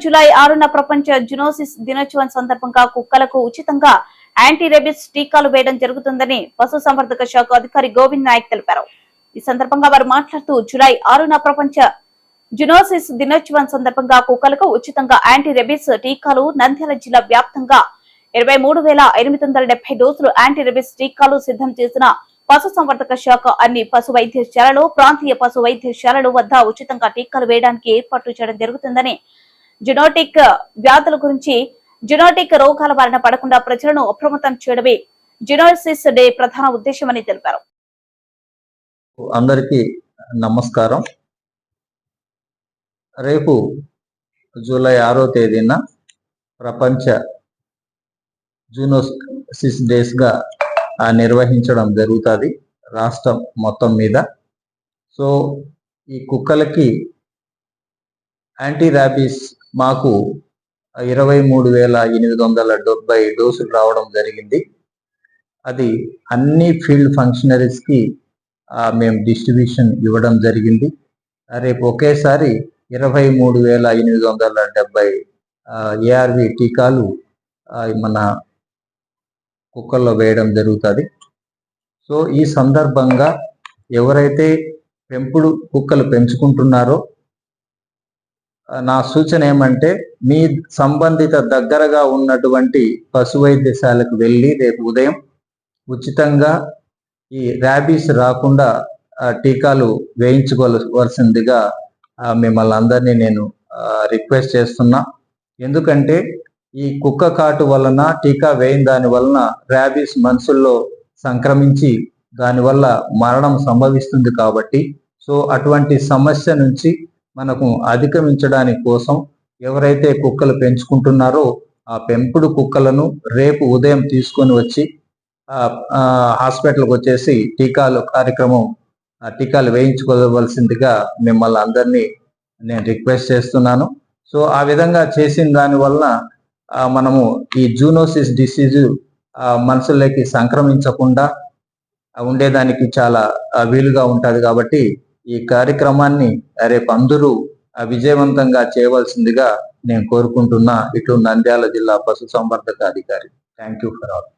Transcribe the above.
July ఆరున ప్రపంచ zoonosis దినోత్సవం సందర్భంగా కుక్కలకు ఉచితంగా యాంటీ రెబిస్ టీకాలు వేయడం జరుగుతుందని పశుసంవర్ధక శాఖ అధికారి గోవింద్ నాయక్ తెలిపారు. ఈ సందర్భంగా వారు మాట్లాడుతూ జూలై ఆరున ప్రపంచ జునోసిస్ దినోత్సవం సందర్భంగా కుక్కలకు ఉచితంగా యాంటీ రెబిస్ టీకాలు నంద్యాల జిల్లా వ్యాప్తంగా ఇరవై మూడు వేల ఎనిమిది వందల డెబ్బై డోసులు యాంటీ రెబిస్ టీకాలు సిద్ధం చేసిన పశుసంవర్ధక శాఖ అన్ని పశు వైద్యశాలలు ప్రాంతీయ పశు వైద్యశాలలు వద్ద ఉచితంగా టీకాలు వేయడానికి ఏర్పాట్లు చేయడం జరుగుతుందని జెనోటిక్ వ్యాధుల గురించి జునోటిక్ రోగాల బారిన పడకుండా ప్రజలను అప్రమత్తం చేయడమే జెనోసిస్ డే ప్రధాన ఉద్దేశమని తెలిపారు. అందరికీ నమస్కారం. రేపు జూలై ఆరో తేదీన ప్రపంచ జూనోసిస్ డేస్గా నిర్వహించడం జరుగుతుంది రాష్ట్రం మొత్తం మీద. సో ఈ కుక్కలకి యాంటీ ర్యాబీస్ మాకు ఇరవై మూడు వేల ఎనిమిది వందల డెబ్బై డోసులు రావడం జరిగింది. అది అన్ని ఫీల్డ్ ఫంక్షనరీస్కి మేము డిస్ట్రిబ్యూషన్ ఇవ్వడం జరిగింది. రేపు ఒకేసారి ఇరవై మూడు వేల ఎనిమిది వందల డెబ్బై ఏఆర్వి టీకాలు మన కుక్కల్లో వేయడం జరుగుతుంది. సో ఈ సందర్భంగా ఎవరైతే పెంపుడు కుక్కలు పెంచుకుంటున్నారో నా సూచన ఏమంటే మీ సంబంధిత దగ్గరగా ఉన్నటువంటి పశు వైద్యశాలకు వెళ్ళి రేపు ఉదయం ఉచితంగా ఈ ర్యాబీస్ రాకుండా టీకాలు వేయించుకోవలసిందిగా మిమ్మల్ని అందరినీ నేను రిక్వెస్ట్ చేస్తున్నా. ఎందుకంటే ఈ కుక్క కాటు వలన టీకా వేయిన దాని వలన ర్యాబీస్ మనుషుల్లో సంక్రమించి దానివల్ల మరణం సంభవిస్తుంది కాబట్టి సో అటువంటి సమస్య నుంచి మనకు అధిగమించడానికి కోసం ఎవరైతే కుక్కలు పెంచుకుంటున్నారో ఆ పెంపుడు కుక్కలను రేపు ఉదయం తీసుకొని వచ్చి హాస్పిటల్కి వచ్చేసి టీకాలు కార్యక్రమం ఆ, టీకాలు వేయించుకోవలసిందిగా మిమ్మల్ని అందరినీ నేను రిక్వెస్ట్ చేస్తున్నాను. సో ఆ విధంగా చేసిన దాని వలన మనము ఈ జూనోసిస్ డిసీజ్ మనుషుల్లోకి సంక్రమించకుండా ఉండేదానికి చాలా వీలుగా ఉంటుంది కాబట్టి ఈ కార్యక్రమాన్ని రేపు అందరూ విజయవంతంగా చేయవలసిందిగా నేను కోరుకుంటున్నా. ఇటు నంద్యాల జిల్లా పశు సంవర్ధక అధికారి. Thank you for all